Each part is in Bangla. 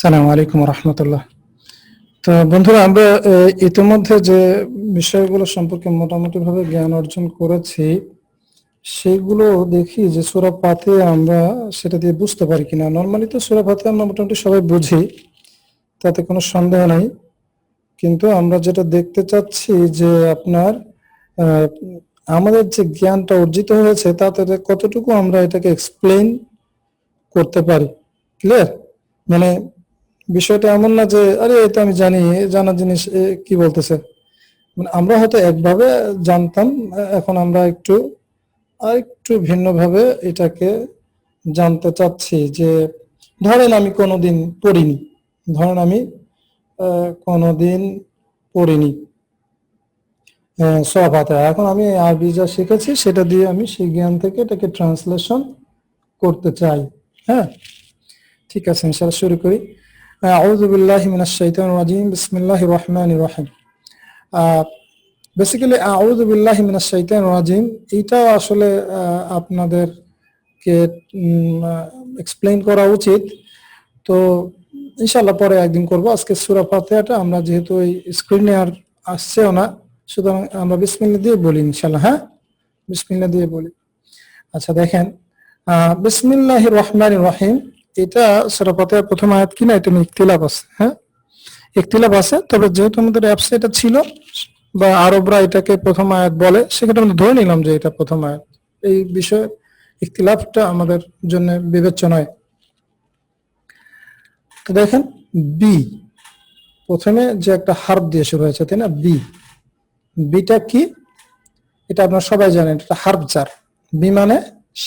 সালামু আলাইকুম রহমতুল্লাহ। তো বন্ধুরা, আমরা ইতিমধ্যে যে বিষয়গুলো সম্পর্কে মোটামুটি ভাবে জ্ঞান অর্জন করেছি, সেগুলো দেখি যে সুরা পাতে আমরা সেটা দিয়ে বুঝতে পারি কিনা। নর্মালি তো সুরা পাতে আমরা মোটামুটি সবাই বুঝি, তাতে কোনো সন্দেহ নাই। কিন্তু আমরা যেটা দেখতে চাচ্ছি যে আপনার আমাদের যে জ্ঞানটা অর্জিত হয়েছে, তাতে কতটুকু আমরা এটাকে এক্সপ্লেইন করতে পারি। ক্লিয়ার মানে বিষয়টা এমন না যে, আরে এটা আমি জানি, এ জানা জিনিস কি বলতেছে? মানে আমরা হয়তো একভাবে জানতাম, এখন আমরা একটু আর একটু ভিন্নভাবে এটাকে জানতে চাচ্ছি যে, ধরেন আমি কোনোদিন পড়িনি, ধরেন আমি কোনোদিন পড়িনি সভাতে এখন আমি আরবি যা শিখেছি, সেটা দিয়ে আমি সেই জ্ঞান থেকে এটাকে ট্রান্সলেশন করতে চাই। হ্যাঁ? ঠিক আছে, ইনশাআল্লাহ, শুরু করি। আউযু বিল্লাহি মিনাশ শাইতানির রাজিম বিসমিল্লাহির রহমানির রহিম বেসিক্যালি আউযু বিল্লাহি মিনাশ শাইতানির রাজিম এইটা আসলে আপনাদেরকে এক্সপ্লেইন করা উচিত। তো ইনশাআল্লাহ পরে একদিন করব। আজকে সূরা ফাতিহাটা আমরা যেহেতু এই স্ক্রিনে আর আসছেও না, সুতরাং আমরা বিসমিল্লাহ দিয়ে বলি ইনশাআল্লাহ হ্যাঁ? বিসমিল্লাহ দিয়ে বলি। আচ্ছা দেখেন আহ বিসমিল্লাহির রহমানির রহিম। এটা সূরা ফাতিহার প্রথম আয়াত কিনা এটা নিয়ে ইখতিলাফ আছে হ্যাঁ? ইখতিলাফ আছে, তবে যেহেতু আমাদের অ্যাপসে এটা ছিল বা আরবরা এটাকে প্রথম আয়াত বলে, সেক্ষেত্রে আমরা ধরে নিলাম যে এটা প্রথম আয়াত। এই বিষয়ে ইকতিলাফটা আমাদের জন্য বিবেচ্য নয়। তো দেখেন বি প্রথমে যে একটা হার্ব দিয়ে শুরু হয়েছে, তাই না? বি বিটা কি? এটা আপনারা সবাই জানেন, এটা হার্ব জার বি মানে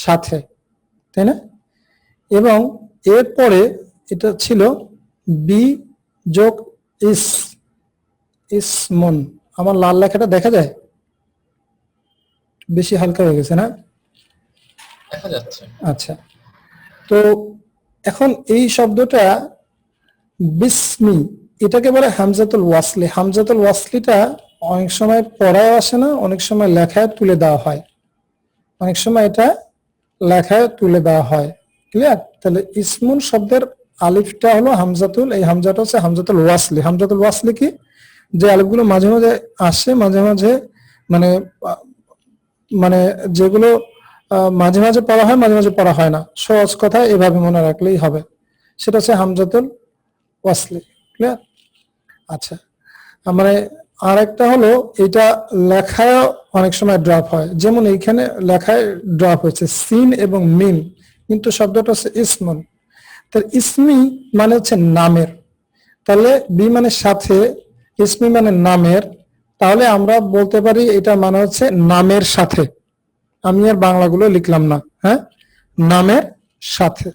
সাথে, তাই না? এবং এরপরে এটা ছিল বি যোগ ইস ইসমন আমার লাল লেখাটা দেখা যায়? বেশি হালকা হয়ে গেছে না? দেখা যাচ্ছে। আচ্ছা। তো এখন এই শব্দটা বিসমি এটাকে বলে হামজাতুল ওয়াসলি। হামজাতুল ওয়াসলিটা অনেক সময় পড়ায় আসে না অনেক সময় লেখায় তুলে দেওয়া হয়। অনেক সময় এটা লেখায় তুলে দেওয়া হয়। ক্লিয়ার তাহলে ইসমুন শব্দের আলিফটা হলো হামজাতুল, এই হামজাটা হচ্ছে হামজাতুল ওয়াসলি। হামজাতুল ওয়াসলি কি? যে আলিফগুলো মাঝে মাঝে আসে, মাঝে মাঝে মানে মানে যেগুলো মাঝে মাঝে পড়া হয়, মাঝে মাঝে পড়া হয় না। সহজ কথা, এভাবে মনে রাখলেই হবে। সেটা হচ্ছে হামজাতুল ওয়াসলি। ক্লিয়ার আচ্ছা। মানে আর একটা হলো, এটা লেখায় অনেক সময় ড্রপ হয়। যেমন এইখানে লেখায় ড্রপ হয়েছে, সিন এবং মিম। কিন্তু শব্দটা হচ্ছে ইসমন। তার ইসমি মানে হচ্ছে নামের। তাহলে বি মানে সাথে, ইসমি মানে নামের। তাহলে আমরা বলতে পারি এটা মানে হচ্ছে নামের সাথে। আমি আর বাংলাগুলো লিখলাম না হ্যাঁ? নামের সাথে।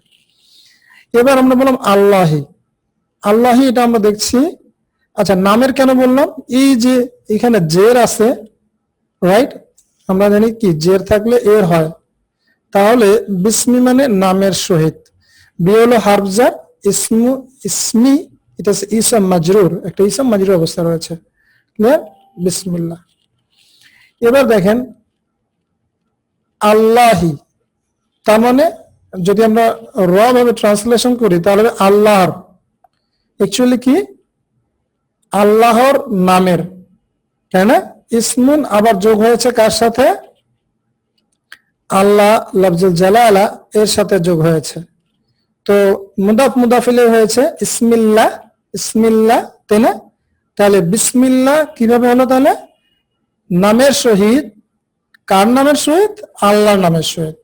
এবার আমরা বললাম আল্লাহি। আল্লাহি এটা আমরা দেখছি। আচ্ছা নামের কেন বললাম? এই যে এখানে জের আছে রাইট আমরা জানি কি, জের থাকলে এর হয়। তাহলে বিসমি মানে নামের সহিত। বি হলো হারফজার, ইসমু, ইসমি, এটা ইসাম মাজরুর, একটা ইসাম মাজরুর অবস্থা রয়েছে। ক্লিয়ার বিসমিল্লাহ। এবার দেখেন, আল্লাহি, তার মানে যদি আমরা র ভাবে ট্রান্সলেশন করি, তাহলে আল্লাহর। অ্যাকচুয়ালি কি? আল্লাহর নামের। তাই না ইসমুন আবার যোগ হয়েছে কার সাথে? আল্লাহ, লফজুল জালালা এর সাথে যোগ হয়েছে। তো মুদাফ মুদাফিলে হয়েছে ইসমিল্লাহ ইসমিল্লাহ তাই না তাহলে বিসমিল্লাহ কীভাবে হলো তাহলে? নামের সহিত, কার নামের সহিত? আল্লাহর নামের সহিত।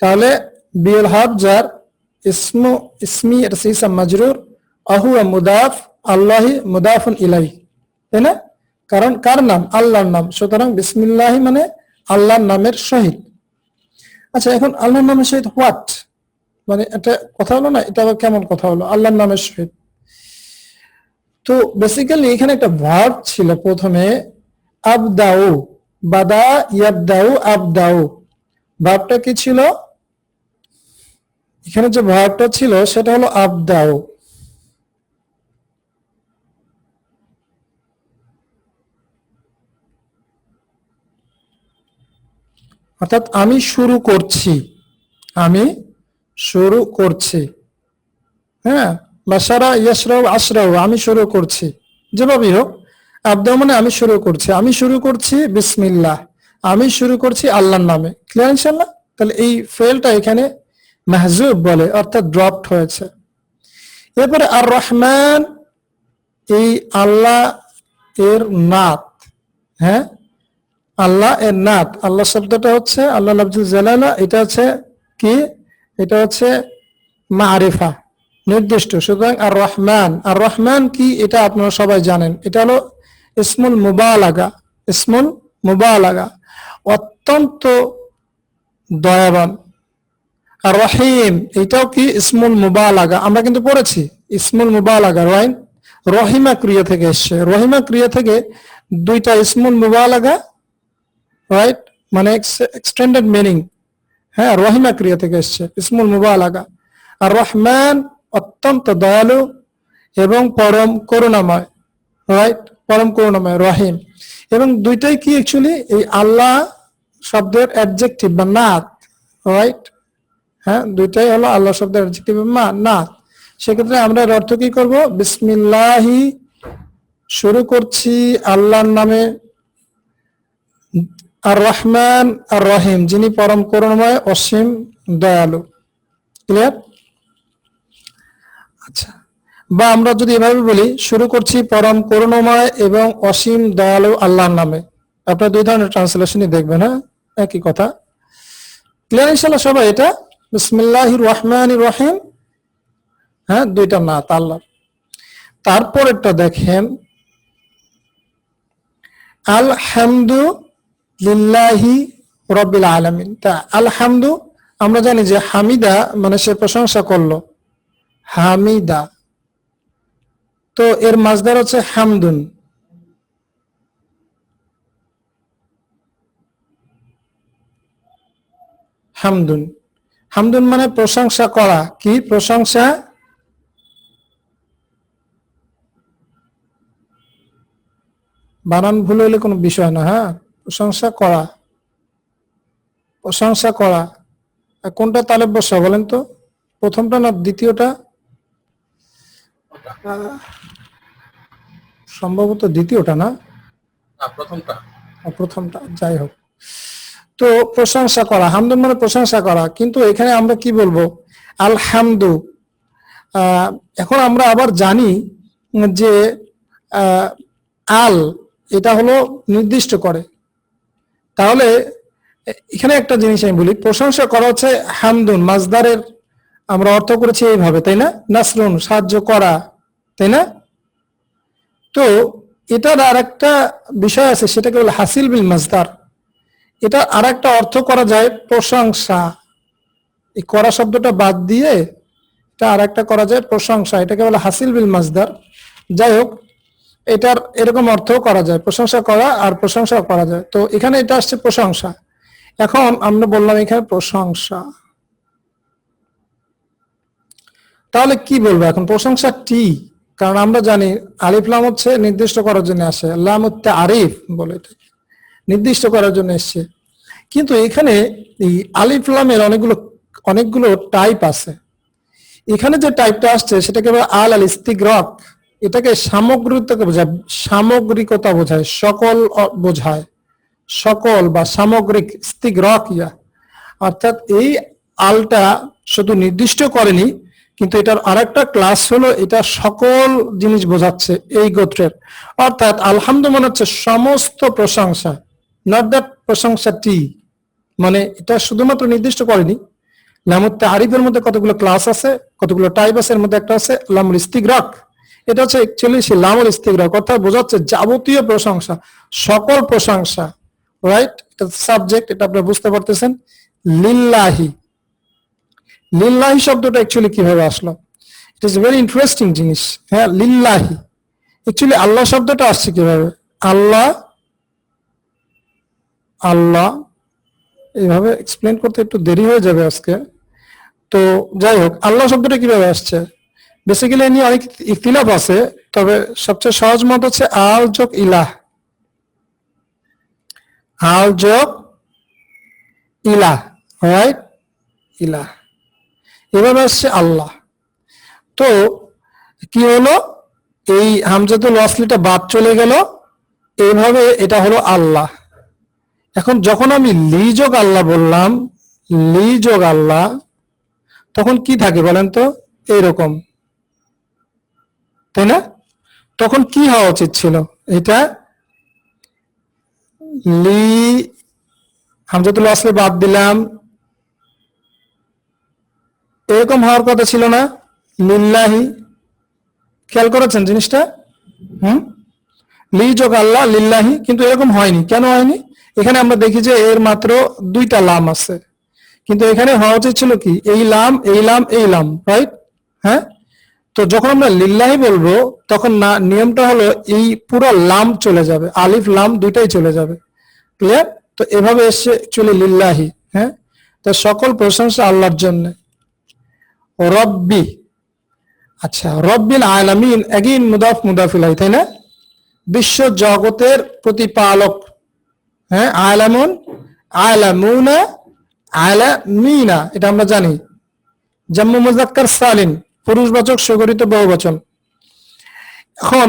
তাহলে বিল হাব যার ইসমু, ইসমি হচ্ছে মাজরুর আহু মুদাফ, আল্লাহি মুদাফুন ইলাই তাই না? কারণ কার নাম? আল্লাহর নাম। সুতরাং বিসমিল্লাহি মানে আল্লাহর নামের সহিত। আচ্ছা এখন আল্লাহর নামের সহিত হোয়াট? মানে এটা কথা হলো না? এটা আবার কেমন কথা হলো? আল্লাহর নামের সহিত তো বেসিক্যালি এখানে একটা ভার্ব ছিল প্রথমে, আবদাউ, বাদা ইয়াবদাউ, আবদাউ। ভার্বটা কি ছিল? এখানে যে ভার্বটা ছিল, সেটা হলো আবদাউ। অর্থাৎ আমি শুরু করছি। আমি শুরু করছি। হ্যাঁ? বাসারা ইয়াসরাও আশরাও আমি শুরু করছি। যেভাবেই হোক আব্দা মানে আমি শুরু করছি। আমি শুরু করছি বিসমিল্লাহ। আমি শুরু করছি আল্লাহর নামে। ক্লিয়ার ইনশাল্লাহ তাহলে এই ফেলটা এখানে মাহজুব বলে, অর্থাৎ ড্রপড হয়েছে। এরপরে আর রহমান এই আল্লাহ এর নাত। হ্যাঁ? আল্লাহ এর নাত। আল্লাহ শব্দটা হচ্ছে আল্লাহ আব্দুল জালালা, এটা হচ্ছে কি? এটা হচ্ছে মারিফা, নির্দিষ্ট। সুতরাং আর রহমান আর রহমান কি? এটা আপনারা সবাই জানেন। এটা হলো ইসমুল মুবালাগা ইসমুল মুবালাগা। অত্যন্ত দয়াবান। আর রহিম এটাও কি? ইসমুল মুবালাগা। আমরা কিন্তু পড়েছি। ইসমুল মুবালাগা রাইট রহিমা ক্রিয়া থেকে এসছে। রহিমা ক্রিয়া থেকে দুইটা ইসমুল মুবালাগা রাইট মানে এক্সটেন্ডেড মিনিং হ্যাঁ রহিমা ক্রিয়া থেকে এসছে, ইসমুল মুবালাগা। আর রহমান অত্যন্ত দয়ালু এবং পরম করুণাময়। রাইট পরম করুণাময়, রহিম। এবং দুইটাই কি অ্যাকচুয়ালি এই আল্লাহ শব্দের অ্যাডজেক্টিভ বা নাত। রাইট হ্যাঁ দুইটাই হলো আল্লাহ শব্দের অ্যাডজেক্টিভ মা নাত। সেক্ষেত্রে আমরা এর অর্থ কি করব? বিসমিল্লাহি, শুরু করছি আল্লাহর নামে। আর রহমান আর রহিম যিনি পরম করুণাময়, অসীম দয়ালু। ক্লিয়ার আচ্ছা। বা আমরা যদি এভাবে বলি, শুরু করছি পরম করুণময় এবং অসীম দয়ালু আল্লাহর নামে। আপনার দুই ধরনের ট্রান্সলেশনই দেখবেন হ্যাঁ? একই কথা। ক্লিয়ার ইনশাল্লাহ সবাই এটা? বিসমিল্লাহ রহমান রহিম হ্যাঁ দুইটা না আল্লাহ তারপরেরটা দেখেন। আলহামদু লিল্লাহি রব্বিল আলামিন। তা আলহামদু, আমরা জানি যে হামিদা মানে সে প্রশংসা করল। হামিদা। তো এর মাঝদার হচ্ছে হামদুন। হামদুন। হামদুন মানে প্রশংসা করা। কি প্রশংসা? বানান ভুল হলে কোনো বিষয় না হ্যাঁ? প্রশংসা করা। প্রশংসা করা। কোনটা তালেব বসা বলেন তো? প্রথমটা না দ্বিতীয়টা? সম্ভবত দ্বিতীয়টা না? প্রথমটা। প্রথমটা যাই হোক। তো প্রশংসা করা হামদুন মানে প্রশংসা করা। কিন্তু এখানে আমরা কি বলব? আলহামদু। এখন আমরা আবার জানি যে আল এটা হলো নির্দিষ্ট করে। তাহলে, এখানে একটা জিনিস আমি বলি, প্রশংসা করা হচ্ছে হামদুন মাজদারের আমরা অর্থ করেছি এইভাবে, তাই না? নাসরুন, সাহায্য করা, তাই না? তো এটার আর একটা বিষয় আছে, সেটাকে বলে হাসিল বিল মাজদার এটা আর একটা অর্থ করা যায় প্রশংসা। এই করা শব্দটা বাদ দিয়ে এটা আর একটা করা যায় প্রশংসা, এটাকে বলে হাসিল বিল মাজদার যাই হোক এটার এরকম অর্থ করা যায়, প্রশংসা করা আর প্রশংসা করা যায়। তো এখানে এটা আসছে প্রশংসা। এখন আমরা বললাম এখানে প্রশংসা। তাহলে কি বলব এখন? প্রশংসা কি? কারণ আমরা জানি আলিফ লাম হচ্ছে নির্দিষ্ট করার জন্য আসে। লাম হচ্ছে আরিফ বলে নির্দিষ্ট করার জন্য এসছে। কিন্তু এখানে এই আলিফ লামের অনেকগুলো অনেকগুলো টাইপ আছে। এখানে যে টাইপটা আসছে, সেটাকে আল আল ইস্তিগ্রক। এটাকে সামগ্রিকতা বোঝায় সামগ্রিকতা বোঝায়, সকল বোঝায়, সকল বা সামগ্রিক ইস্তিগ্রক ইয়া। অর্থাৎ এই আলটা শুধু নির্দিষ্ট করেনি, কিন্তু এটার আরেকটা ক্লাস হলো, এটা সকল জিনিস বোঝাচ্ছে এই গোত্রের। অর্থাৎ আলহামদু মনে হচ্ছে সমস্ত প্রশংসা নট দ্যাট প্রশংসা টি মানে এটা শুধুমাত্র নির্দিষ্ট করেনি। লামুত্তে আরিফের মধ্যে কতগুলো ক্লাস আছে, কতগুলো টাইপ আছে, এর মধ্যে একটা আছে লামুল ইস্তিগ্রাক এটা হচ্ছে অ্যাকচুয়ালি সে লামুল ইস্তিগ্রাক অর্থাৎ বোঝাচ্ছে যাবতীয় প্রশংসা, সকল প্রশংসা রাইট এটা সাবজেক্ট এটা আপনি বুঝতে পারতেছেন। লিল্লাহি লিল্লাহি শব্দটা অ্যাকচুয়ালি কীভাবে আসলো? ইট ইজ ভেরি ইন্টারেস্টিং জিনিস। হ্যাঁ লিল্লাহি অ্যাকচুয়ালি আল্লাহ শব্দটা আসছে কীভাবে? আল্লাহ আল্লাহ, এইভাবে এক্সপ্লেন করতে একটু দেরি হয়ে যাবে আজকে। তো যাই হোক, আল্লাহ শব্দটা কীভাবে আসছে? বেসিক্যালি এ নিয়ে অনেক ইতিলাফ আছে, তবে সবচেয়ে সহজ মত হচ্ছে আল যোগ ইলাহ। আল যোগ ইলাহ রাইট ইলাহ। এভাবে আসছে আল্লাহ। তো কি হলো? এই হামজাতুল ওয়াসলিটা বাদ চলে গেল। এইভাবে এটা হলো আল্লাহ। এখন যখন আমি লি যোগ আল্লাহ বললাম, লি যোগ আল্লাহ, তখন কি থাকে বলেন তো? এইরকম। তাই না? তখন কি হওয়া উচিত ছিল? এটা লি, হামজাতুল আসলে বাদ দিলাম। এরকম হওয়ার কথা ছিল না। লিল্লাহি। খেয়াল করেছেন জিনিসটা? হুম? লি যোগ আল্লাহ, লিল্লাহি। কিন্তু এরকম হয়নি। কেন হয়নি? এখানে আমরা দেখি যে এর মাত্র দুইটা লাম আছে। কিন্তু এখানে হওয়া উচিত ছিল কি? এই লাম এই লাম এই লাম রাইট হ্যাঁ? তো যখন আমরা লিল্লাহি বলব, তখন না, নিয়মটা হলো এই পুরো লাম চলে যাবে, আলিফ, লাম দুইটাই চলে যাবে। ক্লিয়ার তো এভাবে এসে চলে লিল্লাহি হ্যাঁ? তো সকল প্রশংসা আল্লাহর জন্য। রব্বি আচ্ছা রব্বিল আলামিন এগিন মুদাফ মুদাফিলাই তাই না? বিশ্ব জগতের প্রতিপালক হ্যাঁ? আলামুন, আলামুনা, আলামিনা, এটা আমরা জানি। জাম্মু মুজাক্কার সালিন পুরুষবাচক সুগরিত বহুবচন। এখন,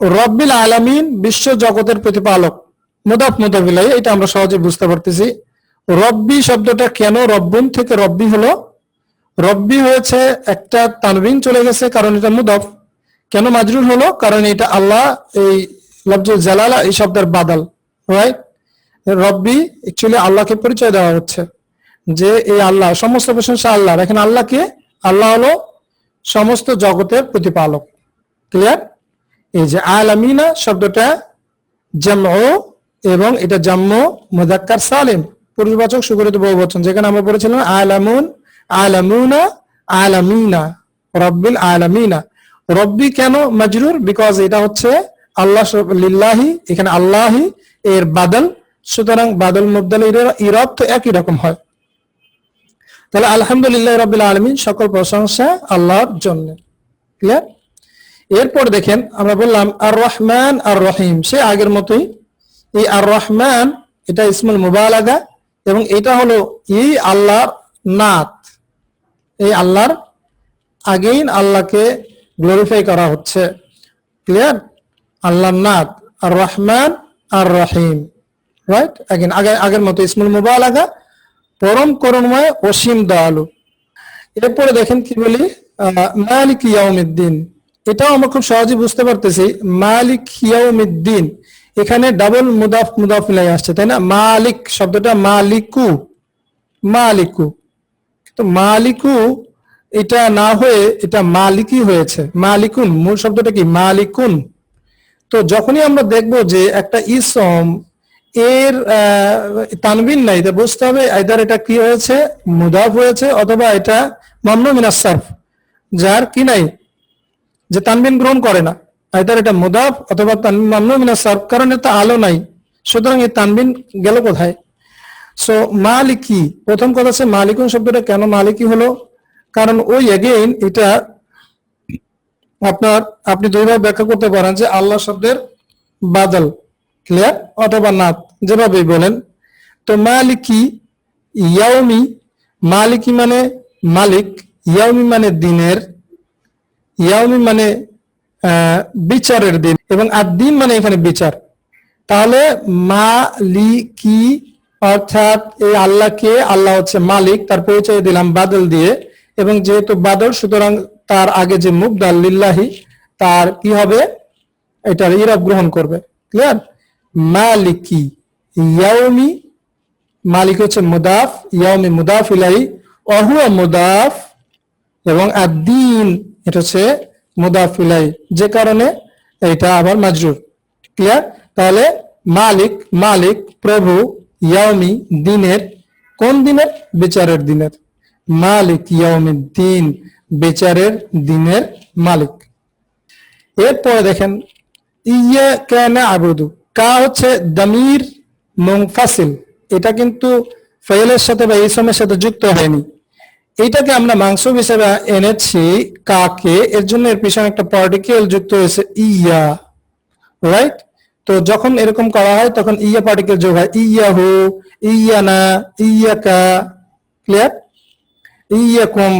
রব্বিল আলামিন বিশ্ব জগতের প্রতিপালক। মুদাফ মুদাফিলাই, এটা আমরা সহজে বুঝতে পারতেছি। রব্বি শব্দটা কেন রব্বুন থেকে রব্বি হলো? রব্বি হয়েছে একটা তানবিন চলে গেছে, কারণ এটা মুদফ। কেন মাজরুর হলো? কারণ এটা আল্লাহ, এই লফজুল জালালা, এই শব্দের বাদাল রাইট রব্বি অ্যাকচুয়ালি আল্লাহকে পরিচয় দেওয়া হচ্ছে। যে এই আল্লাহ, সমস্ত প্রশংসা আল্লাহ এখন আল্লাহকে, আল্লাহ হলো সমস্ত জগতের প্রতিপালক। ক্লিয়ার এই যে আলামিনা শব্দটা জামউ এবং এটা জাম্ম মুজাক্কার সালিম। পুরুষবাচক সুগরিত বহুবচন। যেখানে আমরা পড়েছিলাম আলামুন, আলামুনা, আলামিনা। রব্বিল আলামিনা। রব্বি কেন মাজরুর? বিকজ এটা হচ্ছে আল্লাহ লিল্লাহি, এখানে আল্লাহি, এর বাদল। সুতরাং বাদল মুবদাল ইরব তো একই রকম হয়। তাহলে আলহামদুলিল্লাহ রবিল আলমিন সকল প্রশংসা আল্লাহর জন্য। ক্লিয়ার এরপর দেখেন আমরা বললাম আর রহমান আর রহিম সে আগের মতোই এই আর রহমান এটা ইসমুল মুবালাগা এবং এটা হলো এই আল্লাহর নাত। এই আল্লাহর আগেই আল্লাহকে গ্লোরিফাই করা হচ্ছে। ক্লিয়ার আল্লাহর নাত আর রহমান আর রহিম রাইট আগে আগের মতো ইসমুল মুবালাগা পরম করুণময় অসীম দয়ালু। এরপরে দেখেন কি বলি? মালিক ইয়াউমিদ্দিন। এটাও আমরা খুব সহজে বুঝতে পারতেছি, মালিক ইয়াউমিদ্দিন। এখানে ডাবল মুদাফ মুদাফ মিলাই আসছে, তাই না? মালিক শব্দটা মালিকু মালিকু। তো মালিকু, এটা না হয়ে এটা মালিকই হয়েছে। মালিকুন, মূল শব্দটা কি? মালিকুন। তো যখনই আমরা দেখব যে একটা ইসম এর তানবিন নাই। এটা বুঝতে হবে আইদার এটা কি হয়েছে? মুদাফ হয়েছে অথবা এটা মামনু মিনাস সারফ, যার কি নাই, যে তানবিন গ্রহণ করে না। আইদার এটা মুদাফ অথবা মামনু মিনাস সারফ, কারণ এটা আলো নাই। সুতরাং এই তানবিন গেল কোথায়? সো মালিকি, প্রথম কথা হচ্ছে মালিকুন শব্দটা কেন মালিকি হলো? কারণ ওই এগেইন এটা আপনার, আপনি দুইভাবে ব্যাখ্যা করতে পারেন যে আল্লাহ শব্দের বাদল। ক্লিয়ার অথবা নাত যেভাবেই বলেন। তো মালিকি ইয়াউমি, মালিকি মানে মালিক, ইয়াউমি মানে দিনের, ইয়াউমি মানে বিচারের দিন, এবং আর দিন মানে এখানে বিচার। তাহলে মালিকি অর্থাৎ এই আল্লাহকে, আল্লাহ হচ্ছে মালিক, তার পরিচয় দিলাম বাদল দিয়ে, এবং যেহেতু বাদল, সুতরাং তার আগে যে মুবদাল লিল্লাহি, তার কি হবে? এটার ইরব গ্রহণ করবে। ক্লিয়ার মালিকি ইয়াউমি, মালিক হচ্ছে মুদাফ, ইয়াউমি মুদাফ ইলাই অহুয়া মুদাফ, এবং আদিন এটা হচ্ছে মুদাফ ইলাই যে কারণে এটা আবার মাজরুর। ক্লিয়ার তাহলে মালিক মালিক, প্রভু ইয়াউমি দিনের, কোন দিনের? বিচারের দিনের। মালিক ইয়াউমি দিন, বিচারের দিনের মালিক। এরপরে দেখেন ইয়ে কেন আবুদু কা হচ্ছে দামির মুংফাসিল এটা কিন্তু ফেলের সাথে বা ইসমের সাথে যুক্ত হয়নি। এইটাকে আমরা মাংস হিসেবে এনেছি কাকে? এর জন্য এর পিছনে একটা পার্টিকেল যুক্ত হয়েছে ইয়া। রাইট তো যখন এরকম করা হয়, তখন ইয়া পার্টিকেল যোগ হয় ইয়াহু, ইয়ানা, ইয়াকা। ক্লিয়ার ইয়াকুম।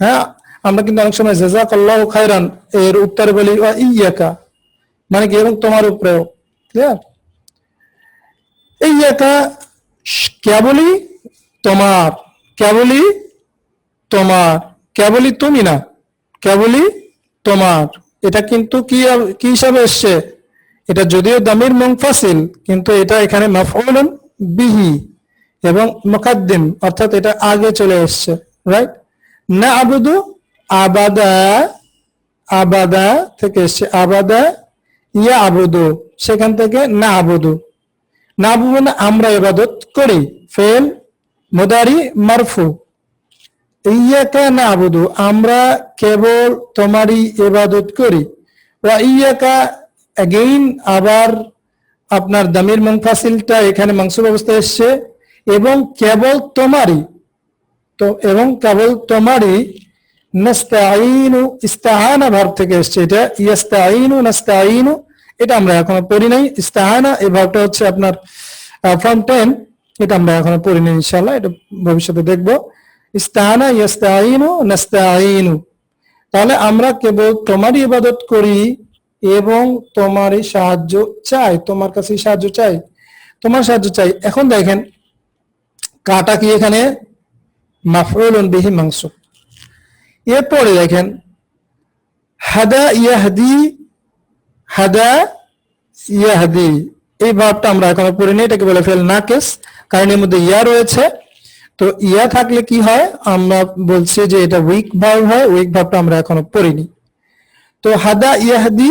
হ্যাঁ? আমরা কিন্তু অনেক সময় জেজাক আল্লাহ খায়রান এর উত্তরে বলি, ওয়া ইয়াকা। মানে কি? এবং তোমার উপরেও। ক্লিয়ার ইয়াকা কেবলই তোমার কেবলই তোমার, কেবলই তুমি না, কেবলই তোমার। এটা কিন্তু কি কি হিসাবে এসছে? এটা যদিও দামির মুনফাসিল, কিন্তু এটা এখানে মাফউলুন বিহি এবং মুকাদ্দিম, অর্থাৎ এটা আগে চলে এসছে রাইট না আবুদু, আবাদা আবাদা থেকে এসছে, আবাদা ইয়া আবুদু সেখান থেকে না আবুদু না আবুদু মানে আমরা ইবাদত করি। ফেল, মুদারি, মারফু। ইয়াকা না আবুদু আমরা কেবল তোমারই ইবাদত করি। ওয়া ইয়াকা অ্যাগেইন আবার আপনার দামির মুনফাসিলটা এখানে মাংসুব অবস্থায় এসছে। এবং কেবল তোমারই, তো এবং কেবল তোমারই নাস্তাইনু ইস্তাহানা ভার্ব থেকে এসছে এটা। ইয়াস্তাইনু নাস্তাইনু এটা আমরা এখনও পড়ি নাই। ইস্তাহানা, এই ভাবটা হচ্ছে আপনার ফ্রম টেন এটা আমরা এখনও পড়ি নাই ইনশাআল্লাহ, এটা ভবিষ্যতে দেখব। ইস্তাহানা ইয়াস্তাইনু নাস্তাইনু তাহলে আমরা কেবল তোমারই ইবাদত করি এবং তোমারই সাহায্য চাই, তোমার কাছে সাহায্য চাই, তোমার সাহায্য চাই। এখন দেখেন, কাটা কি এখানে? মাফরুলুন বিহি মাংস এরপরে দেখেন, হাদা ইয়াহদি হাদা ইয়াহাদি। এই ভাবটা আমরা এখনও পড়িনি, এটাকে বলে ফেল নাকেস, কারণ এর মধ্যে ইয়া রয়েছে। তো ইয়া থাকলে কি হয়? আমরা বলছি যে এটা উইক ভাব হয় উইক ভাবটা আমরা এখনও পড়িনি। তো হাদা ইয়াহদি,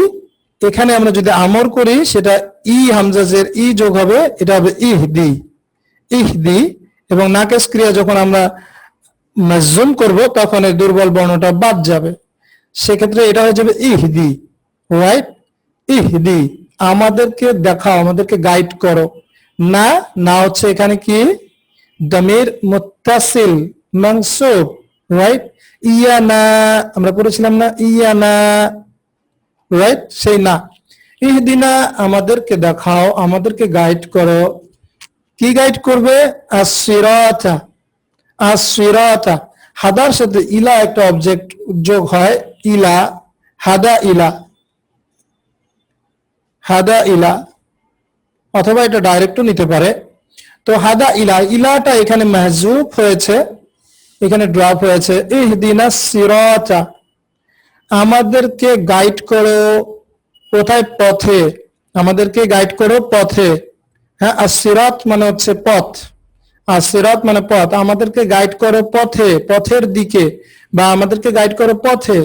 এখানে আমরা যদি আমর করি, সেটা ই হামজাজের ই যোগ হবে, এটা হবে ইহদি। ইহদি, এবং নাকেস ক্রিয়া যখন আমরা মাজুম করব, তখন এই দুর্বল বর্ণটা বাদ যাবে। সেক্ষেত্রে এটা হয়ে যাবে ইহদি রাইট ইহদি আমাদেরকে দেখাও, আমাদেরকে গাইড করো। না না হচ্ছে এখানে কি? দমির মুত্তাসিল মানসুব রাইট ইয়া না আমরা পড়েছিলাম না ইয়া না। রাইট সেই না ইহদিনা আমাদেরকে দেখাও, আমাদেরকে গাইড করো। কি গাইড করবে? আসিরাতা আসিরাতা হাদার সাথে ইলা একটা অবজেক্ট যোগ হয়, ইলা, হাদা ইলা। হাদা ইলা, অথবা এটা ডাইরেক্টও নিতে পারে। তো হাদা ইলা, ইলাটা এখানে মেহজুব হয়েছে, এখানে ড্রপ হয়েছে। ইহদিনা সিরাতা, আমাদেরকে গাইড করো কোথায় পথে, আমাদেরকে গাইড করো পথে। হ্যাঁ আর সিরাত মানে হচ্ছে পথ। আর সিরাত মানে পথ। আমাদেরকে গাইড করো পথে, পথের দিকে, বা আমাদেরকে গাইড করো পথে।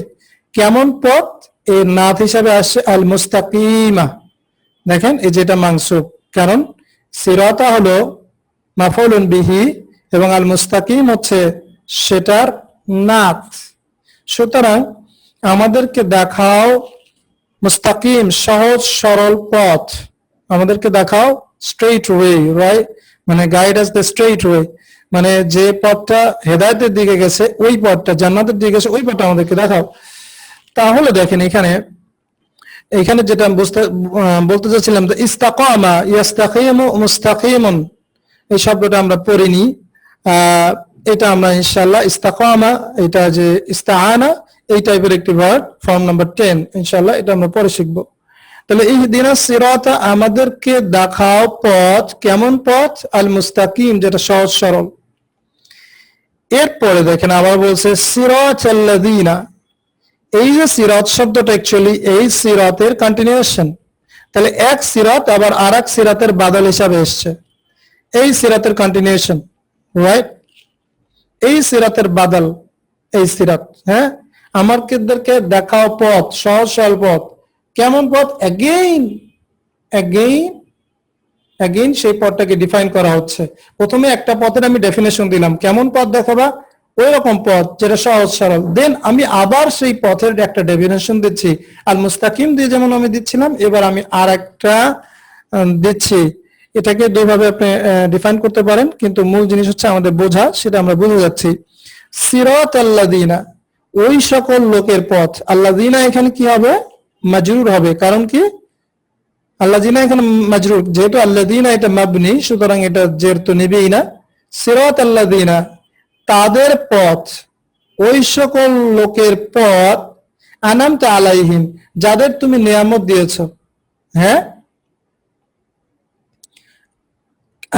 কেমন পথ? এর নাথ হিসাবে আসছে আল মুস্তাকিমা দেখেন, এই যেটা মাংস, কারণ সিরাতা হলো মাফলুন বিহি এবং আল মুস্তাকিম হচ্ছে সেটার নাথ সুতরাং আমাদেরকে দেখাও মুস্তাকিম, সহজ, সরল পথ। আমাদেরকে দেখাও স্ট্রেইট ওয়ে রাইট মানে guide us the straight way মানে যে পথটা হেদায়তের দিকে গেছে, ওই পথটা, জান্নাতের দিকে গেছে, ওই পথটা আমাদেরকে দেখাও। তাহলে দেখেন এখানে এখানে যেটা বুঝতে বলতে চাচ্ছিলাম যে ইস্তাকামা, ইয়াস্তাকিমু মুস্তাকিমুন, এই শব্দটা আমরা পড়িনি। এটা আমরা ইনশাআল্লাহ ইস্তাকামা, এটা যে ইস্তাহানা এই টাইপের একটি ওয়ার্ড ফর্ম নাম্বার টেন ইনশাল্লাহ এটা আমরা পরে শিখব। তাহলে এই দিনা সিরাতা আমাদেরকে দেখাও পথ, কেমন পথ? আল মুস্তাকিম, যেটা সহজ সরল। এরপরে দেখেন আবার বলছে সিরাত আল্লাদিনা এই যে সিরাত শব্দটা অ্যাকচুয়ালি এই সিরাতের কন্টিনিউশন তাহলে এক সিরাত আবার আর এক সিরাতের বাদল হিসাবে এসছে। এই সিরাতের কন্টিনিউশন রাইট এই সিরাতের বাদল, এই সিরাত হ্যাঁ? আমাদেরকে দেখাও পথ, সহজ সরল পথ। কেমন পথ? অ্যাগেইন অ্যাগেইন অ্যাগেইন সেই পথটাকে ডিফাইন করা হচ্ছে। প্রথমে একটা পথের আমি ডেফিনেশন দিলাম। কেমন পথ দেখাবা? ওই রকম পথ যেটা সহজ, সরল। দেন আমি আবার সেই পথের একটা ডেফিনেশন দিচ্ছি। আল মুস্তাকিম দিয়ে যেমন আমি দিচ্ছিলাম, এবার আমি আর একটা দিচ্ছি। এটাকে দুইভাবে আপনি ডিফাইন করতে পারেন, কিন্তু মূল জিনিস হচ্ছে আমাদের বোঝা, সেটা আমরা বুঝে যাচ্ছি। সিরাত আল্লাদিনা ওই সকল লোকের পথ। আল্লাদিনা এখানে কি হবে? মাজরুর হবে। কারণ কি? আল্লাদিনা এখানে মাজরুর। যেহেতু আল্লাদিনা এটা মাবনি, সুতরাং এটা জের তো নিবেই না। সিরাত আল্লাদিনা তাদের পথ, ওই সকল লোকের পথ, আনামতা আলাইহীন যাদের তুমি নিয়ামত দিয়েছ। হ্যাঁ?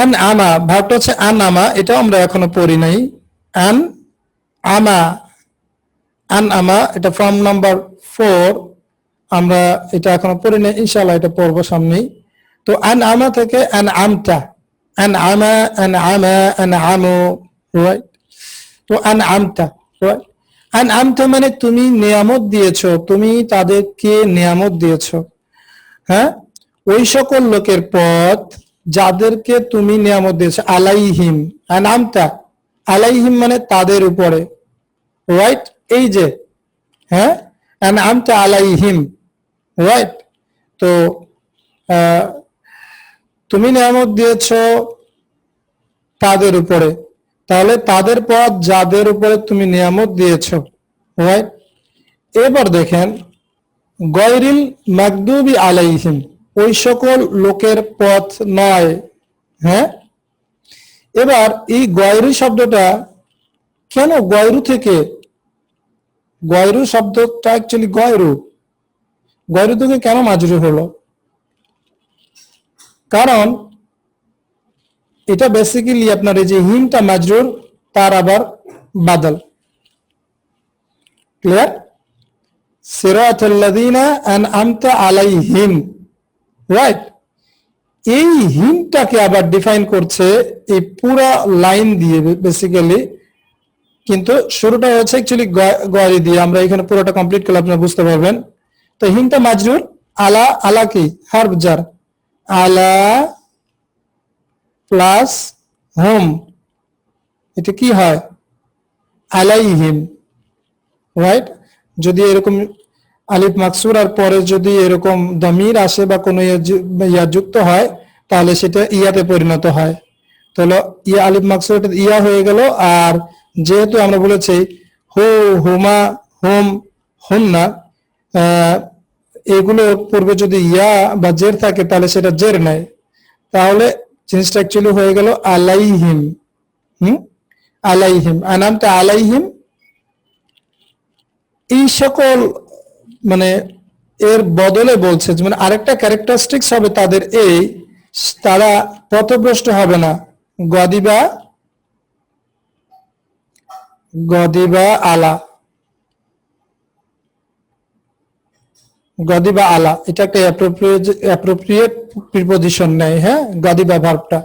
আন আমা, ভাবটা হচ্ছে আন আমা এটা আমরা এখনও পড়ি নাই। আন আমা আন আমা, এটা ফর্ম নাম্বার ফোর আমরা এটা এখনও পড়ি নাই ইনশাল্লাহ এটা পড়ব সামনেই। তো আন আমা থেকে আন আমটা আন আমা আন আমা, আন আমো রাইট তো আন আমতা আন আমতা মানে তুমি নিয়ামত দিয়েছ, তুমি তাদেরকে নিয়ামত দিয়েছ হ্যাঁ? ওই সকল লোকের পথ যাদেরকে তুমি নিয়ামত দিয়েছ, আলাইহিম আনামতা আলাইহিম মানে তাদের উপরে রাইট এই যে হ্যাঁ? আনআমতা আলাইহিম রাইট তো তুমি নিয়ামত দিয়েছ তাদের উপরে। তাহলে তাদের পথ যাদের উপরে তুমি নিয়ামত দিয়েছ। এবার দেখেন গৈরিল মাকদুবি আলাইহিম, ওই সকল লোকের পথ নয়। হ্যাঁ? এবার এই গয়রু শব্দটা কেন গয়রু থেকে? গয়রু শব্দটা অ্যাকচুয়ালি গয়রু। গয়রু থেকে কেন মাজরু হলো? কারণ এটা বেসিক্যালি আপনার এই যে হিমটা মাজরুর, তার আবার বাদল। ক্লিয়ার সিরাতাল্লাযীনা আনআমতা আলাইহিম। রাইট এই হিমটাকে আবার ডিফাইন করছে এই পুরা লাইন দিয়ে বেসিক্যালি কিন্তু শুরুটা হচ্ছে অ্যাকচুয়ালি গয়রি দিয়ে। আমরা এখানে পুরোটা কমপ্লিট করলে আপনারা বুঝতে পারবেন। তো হিমটা মাজরুর আলা আলা কি? হার্ব জার। আলা প্লাস হোম এটা কি হয়? আলাইহিম রাইট যদি এরকম আলিফ মাকসুর আর পরে যদি এরকম দমির আসে বা কোনো ইয়া যুক্ত হয় তাহলে সেটা ইয়াতে পরিণত হয়। তাহলে ইয়া আলিফ মাকসুর ইয়া হয়ে গেল আর যেহেতু আমরা বলেছি হো হুমা হোম হুন্না আহ, এগুলোর পূর্বে যদি ইয়া বা জের থাকে তাহলে সেটা জের নেয় তাহলে জিনিসটা অ্যাকচুয়ালি হয়ে গেল আলাইহিম। হুম? আলাইহিম। আনামটা আলাইহিম? এই সকল মানে এর বদলে বলছে মানে আরেকটা ক্যারেক্টারিস্টিক্স হবে তাদের এই, তারা পথভ্রষ্ট হবে না। গদিবা গদিবা আলা। গদিবা আলা, এটা একটা অ্যাপ্রোপ্রিয়েট প্রিপোজিশন নেয় হ্যাঁ? গদি গদিবা ভার্বটা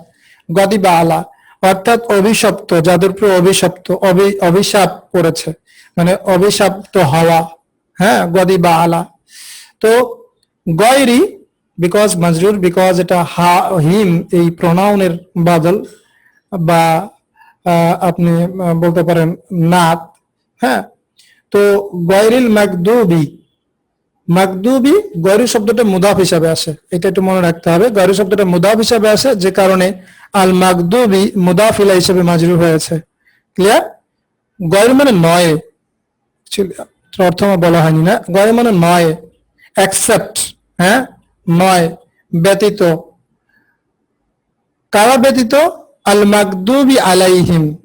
গদিবা আলা, অর্থাৎ অভিশপ্ত, যাদের উপর অভিশপ্ত, অভি- অভিশাপ পড়েছে মানে অভিশপ্ত হওয়া হ্যাঁ? গদিবা আলা। তো গয়রি বিকজ মাজরুর বিকজ এটা হা, হিম, এই প্রোনাউনের বাদল, বা আপনি বলতে পারেন নাত হ্যাঁ? তো গয়রিল মাকদুবি মাকদুবি গয়রি শব্দটা মুদাফ হিসাবে আসে। এটা একটু মনে রাখতে হবে। গয়রি শব্দটা মুদাফ হিসাবে আসে, যে কারণে আল মাকদুবি মুদাফিলা হিসেবে মাজরুর হয়েছে। ক্লিয়ার গয়রি মানে নয়। অর্থ বলা হয়নি না। গয়রি মানে নয়। অ্যাকসেপ্ট হ্যাঁ? নয়। ব্যতীত। কারা ব্যতীত? আল মাকদুবি আলাইহিম।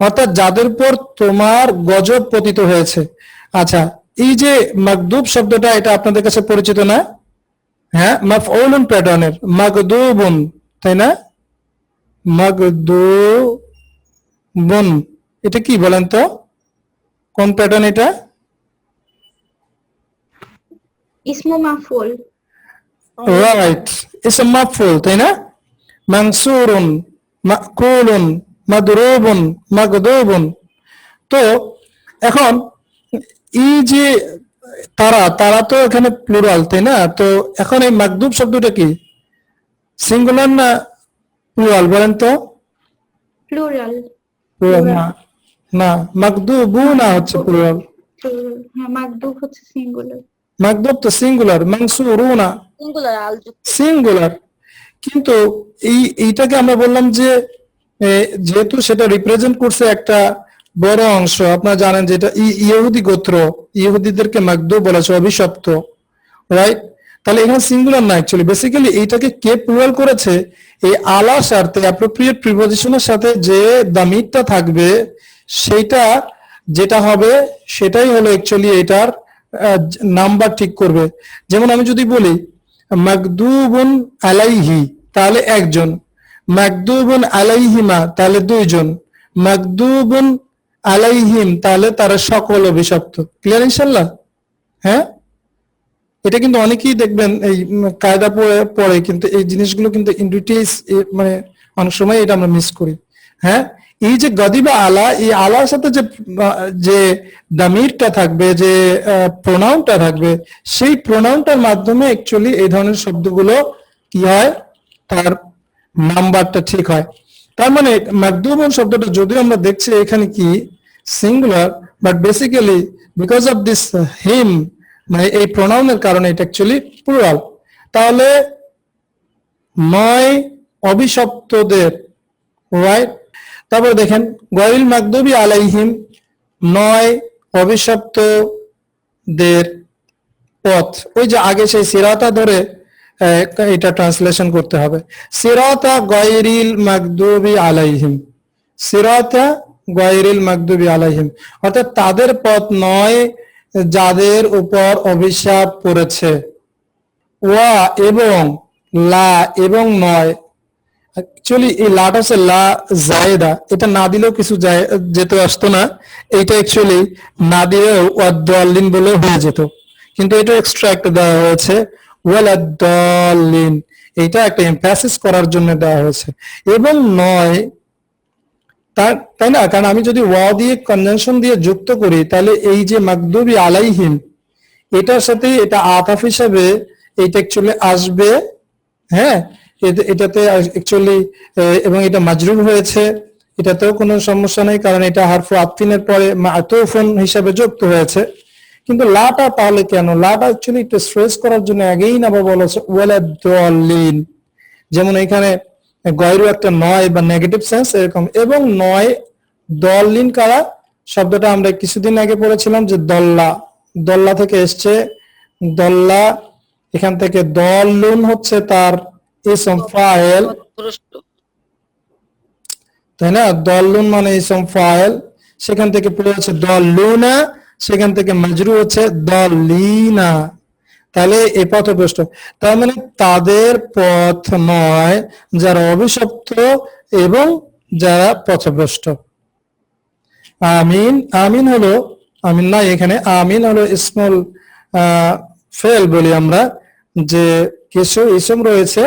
অর্থাৎ যাদের পর তোমার গজব পতিত হয়েছে। আচ্ছা এই যে মাকদুব শব্দটা এটা আপনাদের কাছে পরিচিত না? হ্যাঁ মাফ মাফউলুন প্যাটার্নের মাকদুবুন তাই না? মাকদুবুন এটা কি বলেন তো? কোন প্যাটার্ন এটা? ইসমু রাইট ইসম তাই না? মানসুরুন মাকুলুন মাদরুবুন মাগদুবুন। তো এখন এই যে তারা তারা তো এখানে প্লুরাল তাই না? তো এখন এই মাকদুব শব্দটা কি? সিঙ্গুলার না প্লুরাল বলেন তো? প্লুরাল না। না মাকদুবু না হচ্ছে প্লুরাল প্লুরাল হ্যাঁ মাকদুব হচ্ছে সিঙ্গুলার মাকদুব তো সিঙ্গুলার মানসুরুনা। সিঙ্গুলার সিঙ্গুলার কিন্তু এই এইটাকে আমরা বললাম যে যেহেতু সেটা রিপ্রেজেন্ট করছে একটা বড় অংশ, আপনারা জানেন যে এটা ই- ইহুদি গোত্র, ইহুদিদেরকে মাকদু বলেছে অভিশপ্ত রাইট তাহলে এখানে সিঙ্গুলার না অ্যাকচুয়ালি বেসিক্যালি এইটাকে কে প্লুরাল করেছে? এই আলা স্বার্থে অ্যাপ্রোপ্রিয়েট প্রিপোজিশনের সাথে যে দামিরটা থাকবে সেইটা যেটা হবে, সেটাই হলো অ্যাকচুয়ালি এটার নাম্বার ঠিক করবে। যেমন আমি যদি বলি মাকদুবুন আলাইহি, তাহলে একজন। মাকদুবুন আলাইহিমা, তাহলে দুইজন। মাকদুবুন আলাইহিম, তাহলে তারা সকল অভিশপ্ত। ক্লিয়ার ইনশাল্লাহ হ্যাঁ? এটা কিন্তু অনেকেই দেখবেন, এই কায়দা পড়ে পড়ে কিন্তু এই জিনিসগুলো কিন্তু ইন মানে অনেক সময় এটা আমরা মিস করি। হ্যাঁ? এই যে গদিবা আলা, এই আলার সাথে যে যে দামিরটা থাকবে, যে প্রোনাউনটা থাকবে, সেই প্রোনাউনটার মাধ্যমে অ্যাকচুয়ালি এই ধরনের শব্দগুলো কি হয়? তার নাম্বারটা ঠিক হয়। তার মানে ম্যাকডুবন শব্দটা যদিও আমরা দেখছি এখানে কি singular but basically because of this him মানে এই প্রোনাউনের কারণে এটা অ্যাকচুয়ালি প্লুরাল তাহলে নয় অভিশপ্তদের রাইট তারপর দেখেন গরিল মাকদুবি আলাইহিম নয় অভিশপ্তদের পথ। ওই যে আগে সেই সিরাতা ধরে এটা ট্রান্সলেশন করতে হবে। সিরাতা গয়রিল মাকদুবি আলাইহিম। সিরাতা গয়রিল মাকদুবি আলাইহিম। অর্থাৎ তাদের পথ নয় যাদের উপর অভিশাপ পড়েছে। ওয়া এবং লা এবং নয়। অ্যাকচুয়ালি এই লাটা হচ্ছে লা জায়েদা। এটা না দিলেও কিছু যেতে আসতো না। এইটা অ্যাকচুয়ালি না দিলেও ওয়াদ্দাল্লিন বলে হয়ে যেত। কিন্তু এটা এক্সট্রা একটা দেওয়া হয়েছে। ওয়ালাদ্দাল্লিন এইটা একটা এমফ্যাসিস করার জন্য দেওয়া হয়েছে। এবং নয় তাই না? কারণ আমি যদি ওয়া দিয়ে কনজাংশন দিয়ে যুক্ত করি, তাহলে এই যে মাকদুবি আলাইহিম, এটার সাথে এটা আতাফ হিসাবে এইটা অ্যাকচুয়ালি আসবে হ্যাঁ? এটাতে অ্যাকচুয়ালি এবং এটা মাজরুর হয়েছে। এটাতেও কোনো সমস্যা নেই, কারণ এটা হারফু আতফিনের পরে মাতুফুন হিসাবে যুক্ত হয়েছে। কিন্তু লাটা তাহলে কেন? লাটা অ্যাকচুয়ালি একটু স্ট্রেস করার জন্য আগেই না বলা হচ্ছে ওয়ালাদ্দাল্লিন। যেমন এখানে গয়রু একটা নয় বা নেগেটিভ সেন্স এরকম। এবং নয় দলিন কারা? শব্দটা আমরা কিছুদিন আগে পড়েছিলাম যে দল্লা। দল্লা থেকে এসছে, দল্লা, এখান থেকে দলুন হচ্ছে তার ইসম ফাইল তাই না? দলুন মানে ইসম ফাইল সেখান থেকে পড়ে হচ্ছে দলুনা সেখান থেকে মাজরু হচ্ছে দলিনা তাহলে এ পথভ্রষ্ট তার মানে তাদের পথ নয়, যারা অভিশপ্ত এবং যারা পথভ্রষ্ট। আমিন আমিন হলো, আমিন নাই এখানে, আমিন হলো স্মল ফেল বলি আমরা, যে কিছু ইসম রয়েছে,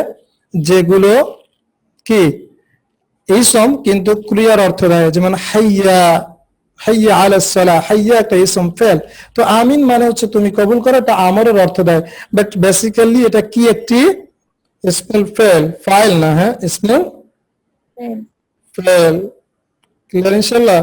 যেগুলো কি? ইসম কিন্তু ক্রিয়ার অর্থ দেয়, যেমন হাইয়া হাইয়া আলা সালা হাইয়া একটা ইসম ফেল। তো আমিন মানে হচ্ছে তুমি কবুল করো এটা আমরের অর্থ দেয়। বাট বেসিক্যালি এটা কি একটি? স্মেল ফেল ফাইল না হ্যাঁ? স্মেল ফেল ক্লিয়ার ইনশাল্লাহ